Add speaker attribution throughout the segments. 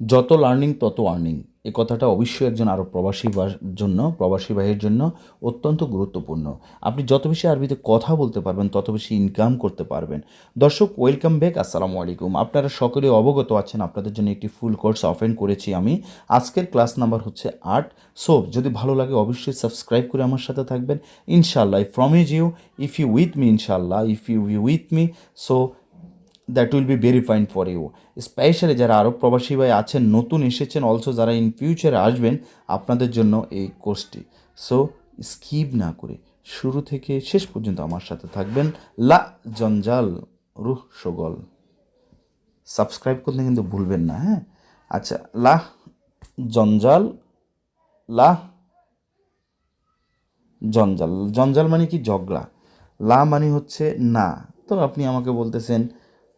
Speaker 1: যত লার্নিং তত আর্নিং এ কথাটা অবশ্যই একজন আরও প্রবাসী জন্য, প্রবাসী ভাইয়ের জন্য অত্যন্ত গুরুত্বপূর্ণ। আপনি যত বেশি আরবিতে কথা বলতে পারবেন, তত বেশি ইনকাম করতে পারবেন। দর্শক ওয়েলকাম ব্যাক আসসালামু আলাইকুম। আপনারা সকলে অবগত আছেন, আপনাদের জন্য একটি ফুল কোর্স অফেন করেছি আমি। আজকের ক্লাস নাম্বার হচ্ছে আট। সো যদি ভালো লাগে অবশ্যই সাবস্ক্রাইব করে আমার সাথে থাকবেন। ইনশাল্লাহ from is you if you with me ইনশাল্লাহ if you you with me so that will be very fine for you specially যারা আরব প্রবাসী ভাই আছেন, নতুন এসেছেন অলসো যারা ইন ফিউচারে আসবেন, আপনাদের জন্য এই কোর্সটি সো স্কিপ না করে শুরু থেকে শেষ পর্যন্ত আমার সাথে থাকবেন। লা জঞ্জাল রুহ সগল। সাবস্ক্রাইব করতে কিন্তু ভুলবেন না হ্যাঁ? আচ্ছা লা জঞ্জাল লা জঞ্জাল। জঞ্জাল মানে কি? ঝগড়া। লা মানে হচ্ছে না। তো আপনি আমাকে বলতেছেন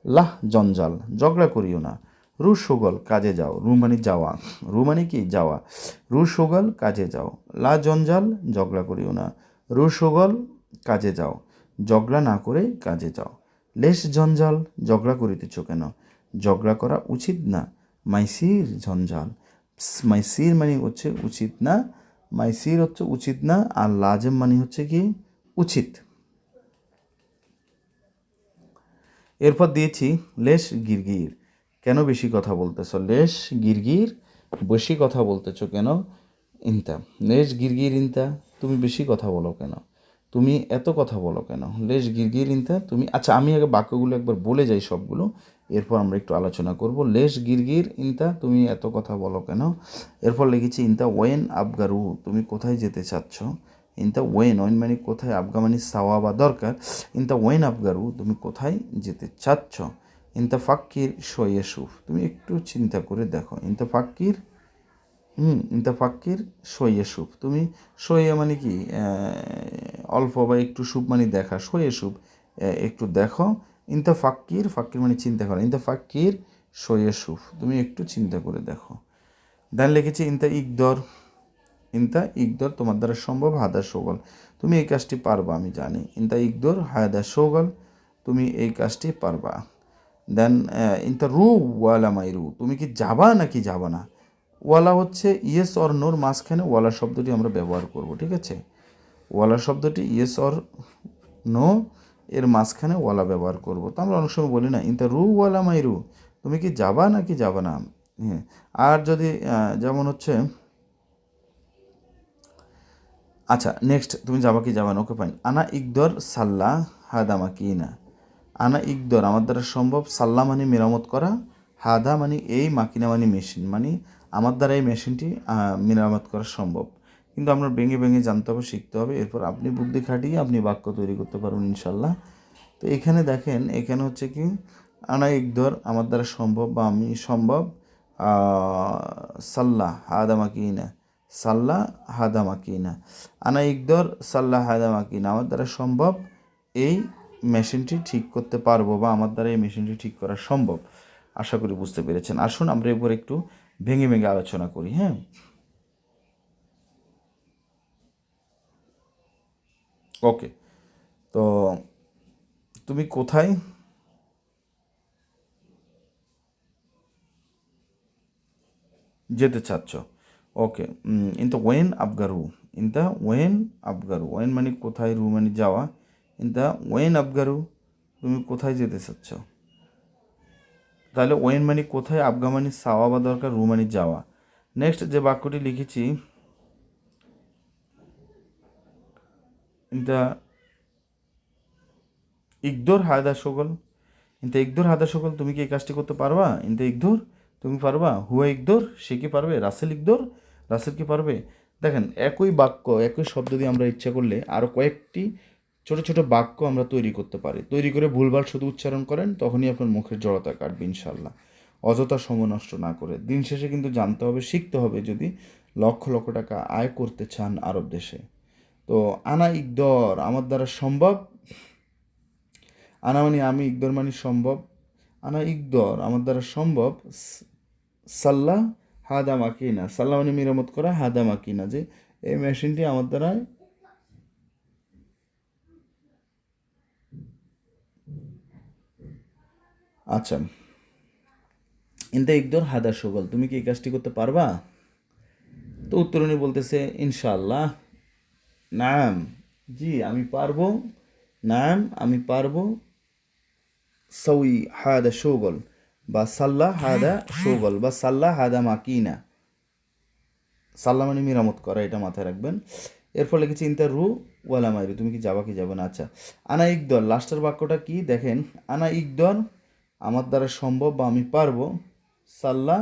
Speaker 1: লাহ, জঞ্জাল, ঝগড়া করিও না। রু সুগল, কাজে যাও। রু মানে যাওয়া। রু মানে কি? যাওয়া। রু সুগল, কাজে যাও। লা জঞ্জাল, ঝগড়া করিও না। রু সুগল, কাজে যাও। ঝগড়া না করে কাজে যাও। লেশ, জঞ্জাল, ঝগড়া করিতেছ কেন? ঝগড়া করা উচিত না? মাইসির ঝঞ্ঝাল মাইসির মানে হচ্ছে উচিত না। মাইসির হচ্ছে উচিত না। আর লাজেম মানে হচ্ছে কি? উচিত। এরপর দিয়েছি লেশ গিরগির। কেন বেশি কথা বলতেছ? লেশ গিরগির বেশি কথা বলতেছো কেন? ইনতা। লেশ গিরগির ইনতা, তুমি বেশি কথা বলো কেন? তুমি এত কথা বলো কেন? লেশ গিরগির ইনতা, তুমি আচ্ছা আমি আগে বাক্যগুলো একবার বলে যাই সবগুলো, এরপর আমরা একটু আলোচনা করব। লেশ গিরগির ইনতা, তুমি এত কথা বলো কেন? এরপর লিখেছি ইনতা, ওয়েন আবগারু, তুমি কোথায় যেতে চাচ্ছ? ইনতা ওয়েন ওয়েন মানে কোথায় আবগা মানে সাওয়া বা দরকার ইনতা ওয়েন আবগারু, তুমি কোথায় যেতে চাচ্ছ? ইনতা ফাক্কির সৈয়সুফ তুমি একটু চিন্তা করে দেখো। ইনতা ফাক্কির, হুম ইনতা ফাক্কির সৈয়সুফ তুমি সইয়া মানে কি? অল্প বা একটু সুপ মানে দেখা। সৈয়সুফ একটু দেখো। ইনতা ফাক্কির ফাক্কির মানে চিন্তা করো। ইনতা ফাক্কির সৈয়সুফ তুমি একটু চিন্তা করে দেখো। দেন লিখেছি ইনতা ইকদর। ইনতা ইকদর, তোমার দ্বারা সম্ভব, হাদা সৌগল তুমি এই কাজটি পারবা, আমি জানি। ইনতা ইকদর হায়দা সৌগল তুমি এই কাজটি পারবা। দেন ইনতা রু ওয়ালা মাই রু, তুমি কি যাবা নাকি যাবা না? ওয়ালা হচ্ছে ইয়েস অর নোর মাঝখানে ওয়ালা শব্দটি আমরা ব্যবহার করব, ঠিক আছে? ওয়ালা শব্দটি ইয়েস অর নো, এর মাঝখানে ওয়ালা ব্যবহার করব। তো আমরা অনেক সময় বলি না, ইনতা রু ওয়ালা মাই রু, তুমি কি যাবা নাকি যাবা না? হ্যাঁ আর যদি যেমন হচ্ছে আচ্ছা নেক্সট তুমি যাবা কি যাবা না ওকে ফাইন আনা ইকদর সাল্লা হাদামা কি না আনা ইকদর, আমার দ্বারা সম্ভব, সাল্লা মানে মেরামত করা, হাদা মানে এই মাকিনা মানে মেশিন মানে আমার দ্বারা এই মেশিনটি মেরামত করা সম্ভব। কিন্তু আমরা ভেঙে ভেঙে জানতে হবে, শিখতে হবে, এরপর আপনি বুদ্ধি খাটিয়ে আপনি বাক্য তৈরি করতে পারবেন ইনশাল্লাহ তো এখানে দেখেন, এখানে হচ্ছে কি, আনা ইকদর আমার দ্বারা সম্ভব বা আমি সম্ভব সাল্লাহ হাদামা কি না সাল্লাহ হাদামা কি না আনা ইকদর সাল্লাহ হাদামা কি না আমার দ্বারা সম্ভব এই মেশিনটি ঠিক করতে পারব বা আমার দ্বারা এই মেশিনটি ঠিক করা সম্ভব। আশা করি বুঝতে পেরেছেন। আসুন আমরা এরপর একটু ভেঙে ভেঙে আলোচনা করি হ্যাঁ? ওকে। তো তুমি কোথায়? যেতে চাচ্ছ। ওকে ইন দ্য ওয়েন আবগারু ইন দ্য ওয়েন আবগারু ওয়েন মানে কোথায়, রু মানে যাওয়া ইন দ্য ওয়েন আবগারু, তুমি কোথায় যেতে চাচ্ছ? তাহলে ওয়েন মানে কোথায়, আবগা মানে সাওয়া বা দরকার, রু মানে যাওয়া। নেক্সট যে বাক্যটি লিখেছি ইন দ্য ইকদোর হায়দা সকল ইনতে ইকদোর হায়দা সকল, তুমি কি এই কাজটি করতে পারবা? ইনতে ইকদোর তুমি পারবা? হুয়া ইকদোর সে কি পারবে? রাসেল ইকদোর রাসেল কি পারবে? দেখেন, একই বাক্য, একই শব্দ দিয়ে আমরা ইচ্ছা করলে আরও কয়েকটি ছোট ছোট বাক্য আমরা তৈরি করতে পারি। তৈরি করে ভুলভাল শুধু উচ্চারণ করেন, তখনই আপনার মুখের জড়তা কাটবে ইনশাল্লাহ অযথা সময় নষ্ট না করে। দিন শেষে কিন্তু জানতে হবে, শিখতে হবে যদি লক্ষ লক্ষ টাকা আয় করতে চান আরব দেশে। তো, আনা ইকদর আমার দ্বারা সম্ভব? আনা মানে আমি ইকদর মানে সম্ভব। আনা ইকদর আমার দ্বারা সম্ভব? সাল্লাহ হাদা মাকিনা সাল্লাহ মানে মেরামত করা, হাদা মাকিনা, যে এই মেশিনটি আমার দ্বারা আচ্ছা। ইনতা ইকদর হাদা সুগল, তুমি কি এই কাজটি করতে পারবা? তো উত্তরণী বলতেছে ইনশাল্লাহ নাম, জি, আমি পারব। নাম, আমি পারব। সউই হাদা শোগল বা সাল্লাহ হাদা শোগল বা সাল্লাহ হাদা মাকিনা। সাল্লা মানে মেরামত করা, এটা মাথায় রাখবেন। এর ফলে লিখেছি ইন্তা রু ওয়ালা মাইরু। তুমি কি যাবা কি যাবে না? আচ্ছা। আনা ইকদর লাস্টের বাক্যটা কি? দেখেন, আনা ইকদর আমার দ্বারা সম্ভব বা আমি পারব সাল্লাহ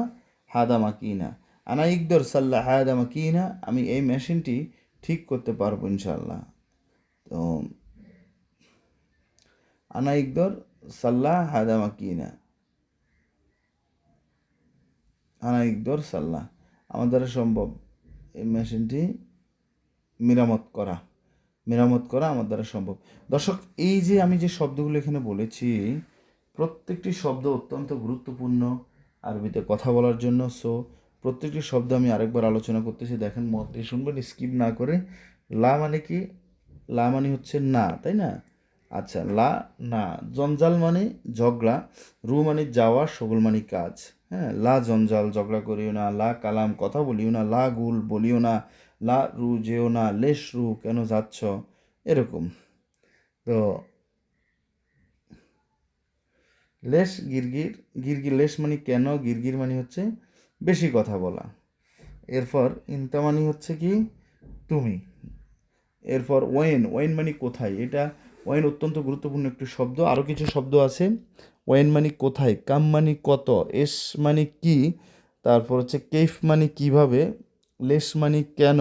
Speaker 1: হাদা মাকিনা। আনা ইকদর সাল্লাহ হাদা মাকিনা, আমি এই মেশিনটি ঠিক করতে পারব ইনশাল্লাহ তো, আনা ইকদর সাল্লাহ হাদা মাকিনা। আনা ইকদর সাল্লাহ। আমার দ্বারা সম্ভব এই মেশিনটি মেরামত করা। মেরামত করা আমার দ্বারা সম্ভব। দর্শক, এই যে আমি যে শব্দগুলো এখানে বলেছি, প্রত্যেকটি শব্দ অত্যন্ত গুরুত্বপূর্ণ আরবিতে কথা বলার জন্য। সো প্রত্যেকটি শব্দ আমি আরেকবার আলোচনা করতেছি। দেখেন, মত শুনবেন স্কিপ না করে লা মানে কি? লা মানে হচ্ছে না, তাই না? আচ্ছা লা না। জঞ্জাল মানে ঝগড়া, রু মানে যাওয়া, সবল মানে কাজ। হ্যাঁ লা জঞ্জাল ঝগড়া করিও না, লা কালাম কথা বলিও না, লা গুল বলিও না, লা রু যেও না, লেশ রু কেন যাচ্ছ? এরকম। তো লেশ গিরগির গিরগির লেশ মানে কেন? গিরগির মানে হচ্ছে বেশি কথা বলা। এরপর ইনতা মানে হচ্ছে কি? তুমি। এরপর ওয়েন ওয়েন মানে কোথায়? এটা ওয়েন অত্যন্ত গুরুত্বপূর্ণ একটি শব্দ। আরও কিছু শব্দ আছে। ওয়েন মানে কোথায় কাম মানে কত এস মানে কি, তারপর হচ্ছে কেফ মানে কীভাবে লেস মানে কেন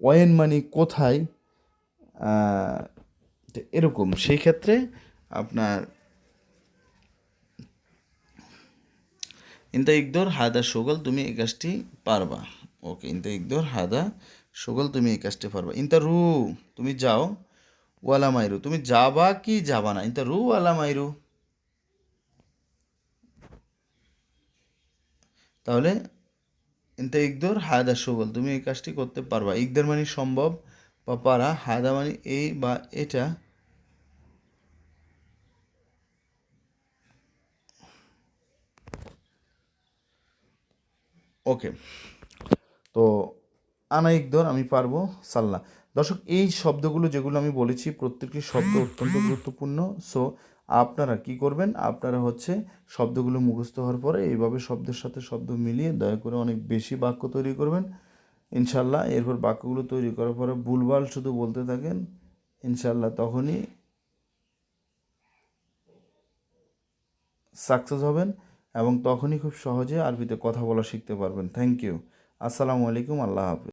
Speaker 1: ওয়েন মানে কোথায় এরকম। সেই ক্ষেত্রে আপনার ইনতা ইকদর হাদা সুগল তুমি এই কাজটি পারবা। ওকে ইনতা ইকদর হাদা সুগল তুমি এই কাজটি পারবা। ইনতা রু, তুমি যাও, ওয়ালা মাইরু। তুমি যাবা কি যাবা না? ইনতা রু, ওয়ালা মাইরু। তাহলে ইনতা ইকদর হাদা সুগল তুমি এই কাজটি করতে পারবা। ইকদার মানে সম্ভব বা পারা হাদা মানে এই বা এটা। ওকে, তো আনা ইকদর, আমি পারব সাল্লাহ দর্শক, এই শব্দগুলো যেগুলো আমি বলেছি, প্রত্যেকটি শব্দ অত্যন্ত গুরুত্বপূর্ণ। সো আপনারা কি করবেন? আপনারা হচ্ছে শব্দগুলো মুখস্থ হওয়ার পরে এইভাবে শব্দের সাথে শব্দ মিলিয়ে দয়া করে অনেক বেশি বাক্য তৈরি করবেন। ইনশাল্লাহ এরপর বাক্যগুলো তৈরি করার পরে ভুলভাল শুধু বলতে থাকেন। ইনশাল্লাহ তখনই সাকসেস হবেন এবং তখনই খুব সহজে আরবিতে কথা বলা শিখতে পারবেন। থ্যাংক ইউ আসসালামু আলাইকুম, আল্লাহ হাফিজ।